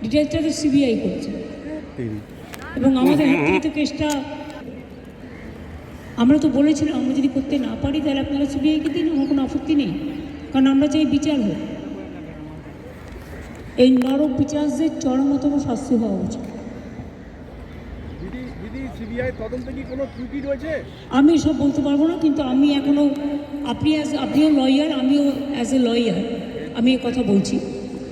ডিটেলসটা তো সিবিআই করছে। এবং আমাদের হাত থেকে তো কেসটা আমরা তো বলেছিলাম আমরা যদি করতে না পারি তাহলে আপনারা সিবিআইকে দিন আমার কোনো আপত্তি নেই। কারণ আমরা চাই বিচার হোক। এই নরক বিচারদের চরমতম শাস্তি হওয়া উচিত। আমি সব বলতে পারব না কিন্তু আমি এখনও আপনি অ্যাজ আপনিও লয়ার আমিও অ্যাজ এ লয়ার আমি কথা বলছি।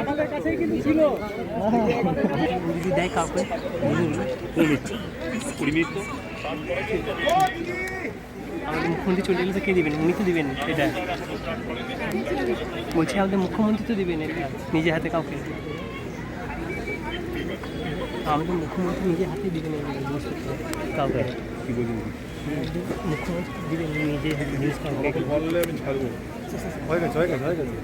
আমাদের কাউকে কুড়ি চলে তো কে দিবেন? উনি তো দিবেন এটা বলছি, আমাদের মুখ্যমন্ত্রী তো দেবেন নিজে হাতে কাউকে? আমাদের মুখ্যমন্ত্রী নিজে হাতে দেবেন কাউকে? মুখ্যমন্ত্রী দেবেন নিজে জিনিস কাউকে? বললে আমি ছাড়বো। হয়ে গেছে হয়ে গেছে হয়ে গেছে।